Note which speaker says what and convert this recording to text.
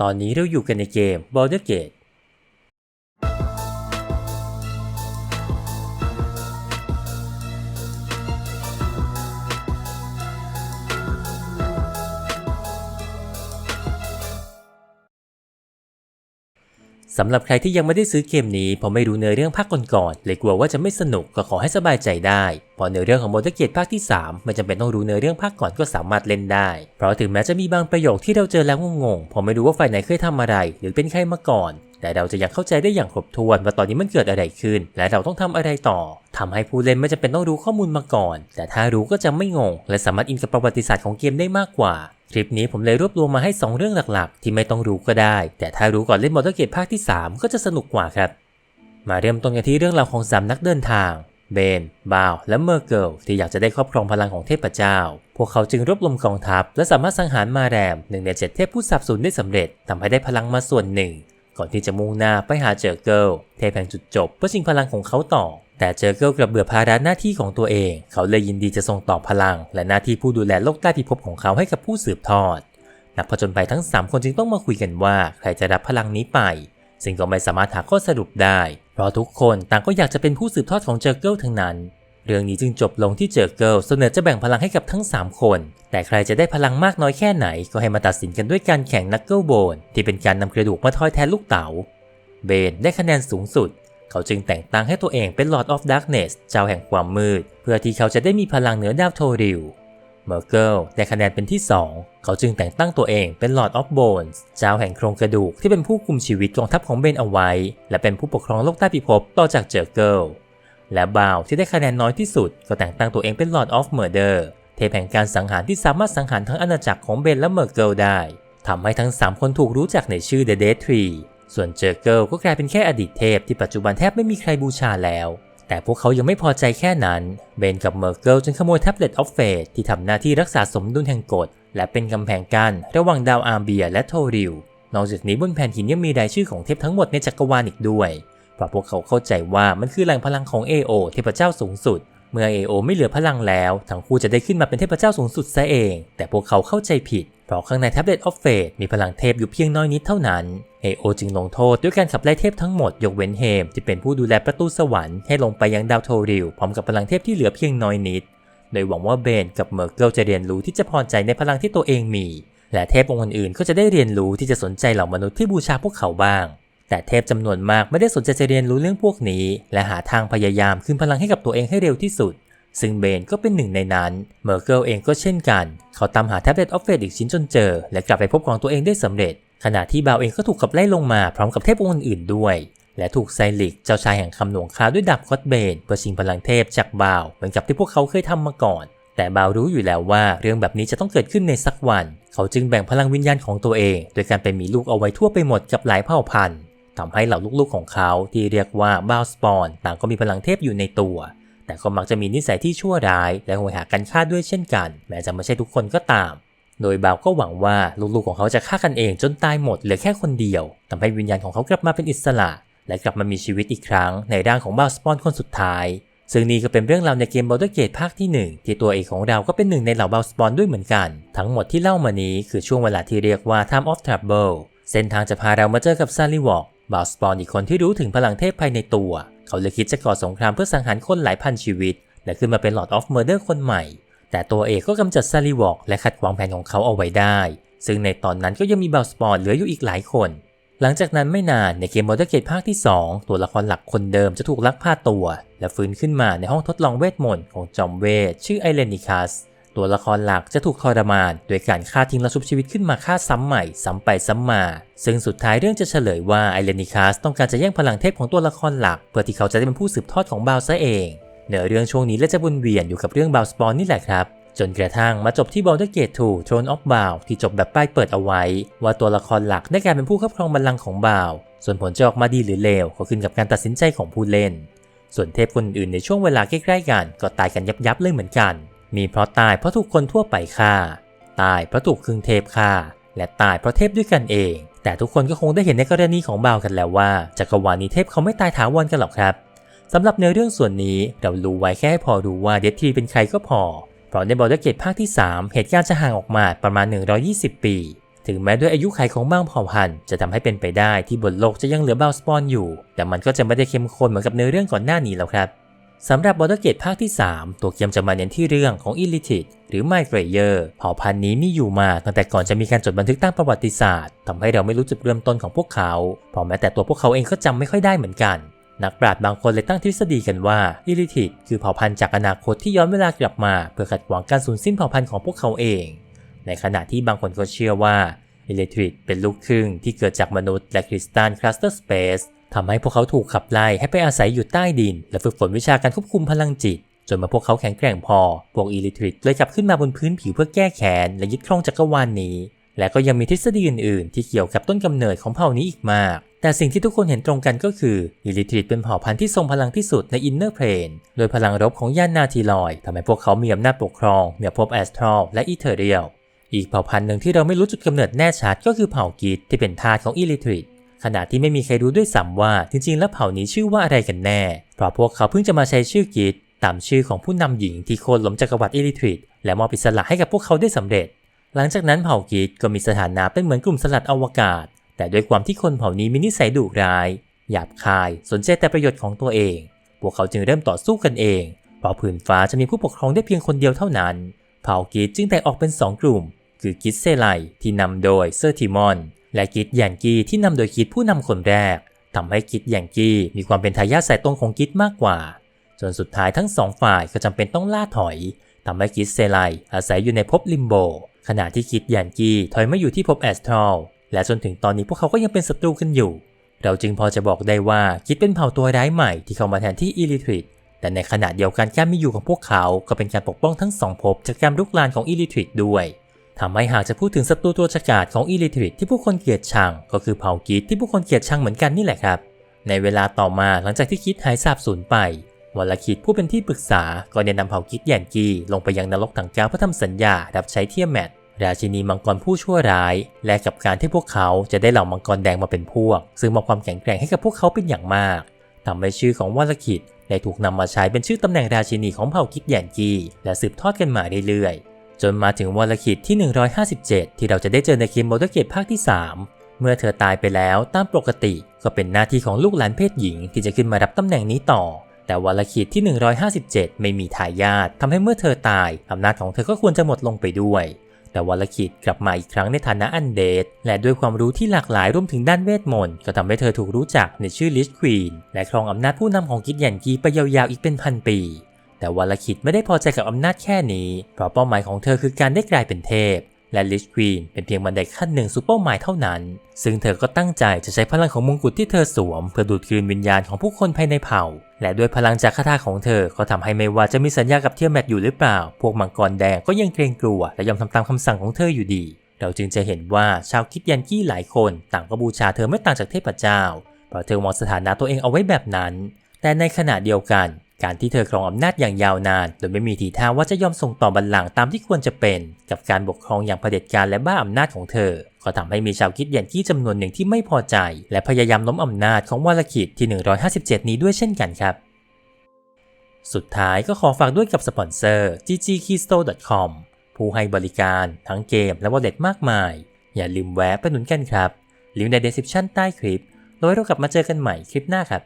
Speaker 1: ตอนนี้เราอยู่กันในเกม Baldur's Gate สำหรับใครที่ยังไม่ได้ซื้อเกมนี้เพราะไม่รู้เนื้อเรื่องภาคก่อนๆเลยกลัวว่าจะไม่สนุกก็ขอให้สบายใจได้เพราะเนื้อเรื่องของ Baldur's Gate ภาคที่ 3 มันจำเป็นต้องรู้เนื้อเรื่องภาคก่อนก็สามารถเล่นได้ เพราะถึงแม้จะมีบางประโยคที่เราเจอแล้วงงๆผมไม่รู้ว่าฝ่ายไหนเคยทำอะไร หรือเป็นใครมาก่อน แต่เราจะยังเข้าใจได้อย่างครบถ้วนว่าตอนนี้มันเกิดอะไรขึ้น และเราต้องทำอะไรต่อทำให้ผู้เล่นไม่จำเป็นต้องรู้ข้อมูลมาก่อน แต่ถ้ารู้ก็จะไม่งง และสามารถอินกับประวัติศาสตร์ของเกมได้มากกว่าคลิปนี้ผมเลยรวบรวมมาให้ 2 เรื่องหลักๆ ที่ไม่ต้องรู้ก็ได้ แต่ถ้ารู้ก่อนเล่น Baldur's Gate ภาคที่ 3 ก็จะสนุกกว่าครับ มาเริ่มต้นกันที่เรื่องราวของสามนักเดินทาง เบน บาว และเมอร์เกิลที่อยากจะได้ครอบครองพลังของเทพเจ้า พวกเขาจึงรวบรวมกองทัพ และสามารถสังหารมาแรมหนึ่งในเจ็ดเทพผู้สับสนได้สำเร็จทำให้ได้พลังมาส่วนหนึ่ง ก่อนที่จะมุ่งหน้าไปหาเจอเกิลเทพแห่งจุดจบเพื่อชิงพลังของเขาต่อ แต่เจอเกิลกลับเบื่อภาระหน้าที่ของตัวเอง เขาเลยยินดีจะส่งต่อพลัง และหน้าที่ผู้ดูแลโลกใต้พิภพของเขาให้กับผู้สืบทอด นักผจญภัยทั้ง 3 คนจึงต้องมาคุยกันว่าใครจะรับพลังนี้ไป ซึ่งก็ไม่สามารถหาข้อสรุปได้ เพราะทุกคนต่างก็อยากจะเป็นผู้สืบทอดของเจอเกิลทั้งนั้น เรื่องนี้จึงจบลงที่เจอเกิลเสนอจะแบ่งพลังให้กับทั้ง 3 คน แต่ใครจะได้พลังมากน้อยแค่ไหน ก็ให้มาตัดสินกันด้วยการแข่งนักเกิลโบนที่เป็นการนำกระดูกมาทอยแทนลูกเต๋า เบนได้คะแนนสูงสุด เขาจึงแต่งตั้งให้ตัวเองเป็น Lord of Darkness เจ้าแห่งความมืด เพื่อที่เขาจะได้มีพลังเหนือดาวโทริลเมอร์เกิลได้คะแนนเป็นที่ 2 เขาจึงแต่งตั้งตัวเองเป็น Lord of Bones เจ้าแห่งโครงกระดูกที่เป็นผู้คุมชีวิตกองทัพของเบนเอาไว้ และเป็นผู้ปกครองโลกใต้พิภพต่อจากเจอเกิล และบาวที่ได้คะแนนน้อยที่สุด ก็แต่งตั้งตัวเองเป็น Lord of Murder เทพแห่งการสังหารที่สามารถสังหารทั้งอาณาจักรของเบนและเมอร์เกิลได้ทำให้ทั้ง 3 คนถูกรู้จักในชื่อ The Dead Tree ส่วนเจอเกิลก็กลายเป็นแค่อดีตเทพที่ปัจจุบันแทบไม่มีใครบูชาแล้ว แต่พวกเขายังไม่พอใจแค่นั้นเบนกับเมอร์เกิลจึงขโมยแท็บเล็ตออฟเฟตที่ทำหน้าที่รักษาสมดุลแห่งกฎและเป็นกำแพงกั้นระหว่างดาวอาร์เบียและโทริลนอกจากนี้บนแผ่นหินยังมีรายชื่อของเทพทั้งหมดในจักรวาลอีกด้วย เพราะพวกเขาเข้าใจว่ามันคือแหล่งพลังของ AO เทพเจ้าสูงสุด เมื่อ AO ไม่เหลือพลังแล้ว ทั้งคู่จะได้ขึ้นมาเป็นเทพเจ้าสูงสุดซะเอง แต่พวกเขาเข้าใจผิด เพราะข้างในแท็บเล็ตออฟเฟตมีพลังเทพอยู่เพียงน้อยนิดเท่านั้น AO จึงลงโทษด้วยการขับไล่เทพทั้งหมดยกเว้นเฮมที่เป็นผู้ดูแลประตูสวรรค์ให้ลงไปยังดาวโทริลพร้อมกับพลังเทพที่เหลือเพียงน้อยนิด โดยหวังว่าเบนกับเมอร์เกิลจะเรียนรู้ที่จะพอใจในพลังที่ตัวเองมี และเทพองค์อื่นๆก็จะได้เรียนรู้ที่จะสนใจเหล่ามนุษย์ที่บูชาพวกเขาบ้าง แต่เทพจำนวนมากไม่ได้สนใจจะเรียนรู้เรื่องพวกนี้ และหาทางพยายามคืนพลังให้กับตัวเองให้เร็วที่สุด ซึ่งเบนก็เป็นหนึ่งในนั้น เมอร์เกิลเองก็เช่นกัน เขาตามหาแท็บเล็ตออฟเฟตอีกชิ้นจนเจอ และกลับไปพบของตัวเองได้สำเร็จ ขณะที่บาวเองก็ถูกขับไล่ลงมาพร้อมกับเทพองค์อื่นๆด้วย และถูกไซลิกเจ้าชายแห่งคำหลวงคาด้วยดาบคอตเบนเพื่อชิงพลังเทพจากบาวเหมือนกับที่พวกเขาเคยทำมาก่อนแต่บาวรู้อยู่แล้วว่าเรื่องแบบนี้จะต้องเกิดขึ้นในสักวัน เขาจึงแบ่งพลังวิญญาณของตัวเอง โดยการไปมีลูกเอาไว้ทั่วไปหมดกับหลายเผ่าพันธุ์ ทำให้เหล่าลูกๆของเขาที่เรียกว่าบาสปอนต่างก็มีพลังเทพอยู่ในตัว แต่ก็มักจะมีนิสัยที่ชั่วร้าย และโหยหากันฆ่าด้วยเช่นกัน แม้จะไม่ใช่ทุกคนก็ตาม โดยบาวก็หวังว่าลูกๆของเขาจะฆ่ากันเองจนตายหมดเหลือแค่คนเดียวทำให้วิญญาณของเขากลับมาเป็นอิสระ และกลับมามีชีวิตอีกครั้งในร่างของบาสปอนคนสุดท้าย ซึ่งนี่ก็เป็นเรื่องราวในเกม Baldur's Gate ภาคที่ 1 ที่ตัวเอกของเราก็เป็นหนึ่งในเหล่าบาสปอนด้วยเหมือนกัน ทั้งหมดที่เล่ามานี้คือช่วงเวลาที่เรียกว่า Time of Trouble เส้นทางจะพาเรามาเจอกับซาลิวอก บาสปอนอีกคนที่รู้ถึงพลังเทพภายในตัว เขาเลยคิดจะก่อสงครามเพื่อสังหารคนหลายพันชีวิต และขึ้นมาเป็น Lord of Murder คนใหม่ แต่ตัวเอกก็กำจัดซาลิวอกและขัดขวางแผนของเขาเอาไว้ได้ ซึ่งในตอนนั้นก็ยังมีบาสปอนเหลืออยู่อีกหลายคน หลังจากนั้นไม่นานในเกม Baldur's Gate ภาคที่ 2 ตัวละครหลักคนเดิมจะถูกลักพาตัว และฟื้นขึ้นมาในห้องทดลองเวทมนต์ของจอมเวทชื่อไอเลนิคัส ตัวละครหลักจะถูกทรมานโดยการฆ่าทิ้งและชุบชีวิตขึ้นมาฆ่าซ้ำใหม่ ซ้ำไปซ้ำมา ซึ่งสุดท้ายเรื่องจะเฉลยว่าไอเลนิคัสต้องการจะแย่งพลังเทพของตัวละครหลัก เพื่อที่เขาจะได้เป็นผู้สืบทอดของบาวซะเองเนื้อเรื่องช่วงนี้และจะวนเวียนอยู่กับเรื่องบาวสปอนนี่แหละครับจนกระทั่งมาจบที่ Baldur's Gate 2 Throne of Bow ที่จบแบบป้ายเปิดเอาไว้ ว่าตัวละครหลักได้กลายเป็นผู้ครอบครองบัลลังก์ของบาวส่วนผลจะออกมาดีหรือเลวก็ขึ้นกับการตัดสินใจของผู้เล่น ส่วนเทพคนอื่นในช่วงเวลาใกล้ๆกันก็ตายกันยับยับๆเลยเหมือนกัน มีเพราะตายเพราะถูกคนทั่วไปฆ่า ตายเพราะถูกครึ่งเทพฆ่า และตายเพราะเทพด้วยกันเอง แต่ทุกคนก็คงได้เห็นในกรณีของบาวกันแล้วว่าจักรวาลนี้เทพเขาไม่ตายถาวรกันหรอกครับสำหรับเนื้อเรื่องส่วนนี้เรารู้ไว้แค่ให้พอรู้ว่าเดดทีเป็นใครก็พอ เพราะใน Baldur's Gate ภาคที่ 3 เหตุการณ์จะห่างออกมาประมาณ 120 ปี ถึงแม้ด้วยอายุขัยของบางเผ่าพันธุ์จะทำให้เป็นไปได้ที่บนโลกจะยังเหลือบาลสปอนอยู่ แต่มันก็จะไม่ได้เข้มข้นเหมือนกับเนื้อเรื่องก่อนหน้านี้แล้วครับ สำหรับบอ r เกตภาคที่ 3 ตัวเกมจะมาเน้นที่เรื่องของ Illithid หรือ Migrayer เผ่าพันธุ์นี้มีอยู่มาตั้งแต่ก่อนจะมีการจดบันทึกตามประวัติศาสตร์ทำให้เราไม่รู้จุดเริ่มต้นของพวกเขาเพราะแม้แต่ตัวพวกเขาเองก็จำไม่ค่อยได้เหมือนกัน นักปราชญ์บางคนเลยตั้งทฤษฎีกันว่า Illithid คือเผ่าพันธุ์จากอนาคตที่ย้อนเวลากลับมา เพื่อขัดขวางการสูญสิ้นเผ่าพันธุ์ของพวกเขาเอง ในขณะที่บางคนก็เชื่อว่า Illithid เป็นลูกครึ่งที่เกิดจากมนุษย์และคริสตัลคลัสเตอร์สเปซ ทำให้พวกเขาถูกขับไล่ให้ไปอาศัยอยู่ใต้ดิน และฝึกฝนวิชาการควบคุมพลังจิต จนมาพวกเขาแข็งแกร่งพอ พวก Illithid เลยกลับขึ้นมาบนพื้นผิวเพื่อแก้แค้นและยึดครองจักรวาลนนี้ และก็ยังมีทฤษฎีอื่นๆ ที่เกี่ยวกับต้นกำเนิดของเผ่านี้อีกมากแต่สิ่งที่ทุกคนเห็นตรงกันก็คือ Illithid เป็นเผ่าพันธุ์ที่ทรงพลังที่สุดใน Inner Plane โดยพลังรบของย่านนาทีลอยทำให้พวกเขามีอำนาจปกครองเหนือภพแอสทรัลและอีเทเรียล อีกเผ่าพันธุ์หนึ่งที่เราไม่รู้จุดกำเนิดแน่ชัดก็คือเผ่ากีดที่เป็นทาสของอิลิทริด ขณะที่ไม่มีใครรู้ด้วยซ้ำว่าจริงๆ แล้วเผ่านี้ชื่อว่าอะไรกันแน่ เพราะพวกเขาเพิ่งจะมาใช้ชื่อกีดตามชื่อของผู้นำหญิงที่โค่นล้มจักรวรรดิอิลิทริดและมอบอิสระให้กับพวกเขาได้สำเร็จ หลังจากนั้นเผ่ากีดก็มีสถานะเป็นเหมือนกลุ่มสลัดอวกาศ แต่ด้วยความที่คนเผ่านี้มีนิสัยดุร้ายหยาบคาย สนใจแต่ประโยชน์ของตัวเอง พวกเขาจึงเริ่มต่อสู้กันเอง เพราะผืนฟ้าจะมีผู้ปกครองได้เพียงคนเดียวเท่านั้น เผ่ากีดจึงแตกออกเป็นสองกลุ่ม คือกิดเซไลที่นำโดยเซอร์ติมอน และกิดแยงกี้ที่นำโดยกิดผู้นำคนแรกทำให้กิดแยงกี้มีความเป็นทายาทสายตรงของกิดมากกว่า จนสุดท้ายทั้งสองฝ่ายก็จำเป็นต้องล่าถอยทำให้กิดเซไลอาศัยอยู่ในภพลิมโบ ขณะที่กิดแยงกี้ถอยมาอยู่ที่ภพแอสทรัลและจนถึงตอนนี้พวกเขาก็ยังเป็นศัตรูกันอยู่ เราจึงพอจะบอกได้ว่ากิดเป็นเผ่าตัวร้ายใหม่ที่เข้ามาแทนที่อิลิทริดแต่ในขณะเดียวกันการมีอยู่ของพวกเขาก็เป็นการปกป้องทั้งสองภพจากการลุกลานของอิลิทริดด้วย ทำให้หากจะพูดถึงศัตรูตัวฉกาจของอิลิทริดที่ผู้คนเกลียดชัง ก็คือเผ่ากิดที่ผู้คนเกลียดชังเหมือนกันนี่แหละครับ ในเวลาต่อมาหลังจากที่คิดหายสาบสูญไปวลคิดผู้เป็นที่ปรึกษาก็ได้นำเผ่ากิดแยนกีลงไปยังนรกถังกาวเพื่อทำสัญญารับใช้เทียมแมทราชินีมังกรผู้ชั่วร้าย และกับการที่พวกเขาจะได้เหล่ามังกรแดงมาเป็นพวก ซึ่งมอบความแข็งแกร่งให้กับพวกเขาเป็นอย่างมากทำให้ชื่อของวลคิดได้ถูกนำมาใช้เป็นชื่อตำแหน่งราชินีของเผ่ากิดแยนกีและสืบทอดกันมาเรื่อยๆ จนมาถึงวลคิดที่ 157 ที่เราจะได้เจอในเกมโมเดลเกตภาคที่ 3 เมื่อเธอตายไปแล้วตามปกติ ก็เป็นหน้าที่ของลูกหลานเพศหญิงที่จะขึ้นมารับตำแหน่งนี้ต่อ แต่วลคิดที่ 157 ไม่มีทายาททำให้เมื่อเธอตายอำนาจของเธอก็ควรจะหมดลงไปด้วย แต่วลคิดกลับมาอีกครั้งในฐานะอันเดดและด้วยความรู้ที่หลากหลายรวมถึงด้านเวทมนต์ก็ทำให้เธอถูกรู้จักในชื่อลิชควีนและครองอำนาจผู้นำของกิดแยนกีไปยาวๆอีกเป็นพันปี แต่วลคิดไม่ได้พอใจกับอำนาจแค่นี้ เพราะเป้าหมายของเธอคือการได้กลายเป็นเทพ และลิชควีนเป็นเพียงบันไดขั้นหนึ่งสู่เป้าหมายเท่านั้น ซึ่งเธอก็ตั้งใจจะใช้พลังของมงกุฎที่เธอสวม เพื่อดูดคืนวิญญาณของผู้คนภายในเผ่า และด้วยพลังจากคาถาของเธอ ก็ทำให้ไม่ว่าจะมีสัญญากับเทียมแมทอยู่หรือเปล่า พวกมังกรแดงก็ยังเกรงกลัว และยอมทำตามคำสั่งของเธออยู่ดี เราจึงจะเห็นว่าชาวคิดยันกี้หลายคนต่างก็บูชาเธอไม่ต่างจากเทพเจ้า เพราะเธอมองสถานะตัวเองเอาไว้แบบนั้นแต่ในขณะเดียวกัน การที่เธอครองอำนาจอย่างยาวนาน โดยไม่มีทีท่าว่าจะยอมส่งต่อบัลลังก์ตามที่ควรจะเป็น กับการปกครองอย่างเผด็จการและบ้าอำนาจของเธอ ก็ทำให้มีชาวคิดยันกี้จำนวนหนึ่งที่ไม่พอใจ และพยายามล้มอำนาจของวาลคิดที่ 157 นี้ด้วยเช่นกันครับ สุดท้ายก็ขอฝากด้วยกับสปอนเซอร์ ggkeystore.com ผู้ให้บริการทั้งเกมและวอลเล็ตมากมาย อย่าลืมแวะไปหนุนกันครับลิงก์ใน description ใต้คลิปแล้วเรากลับมาเจอกันใหม่คลิปหน้าครับ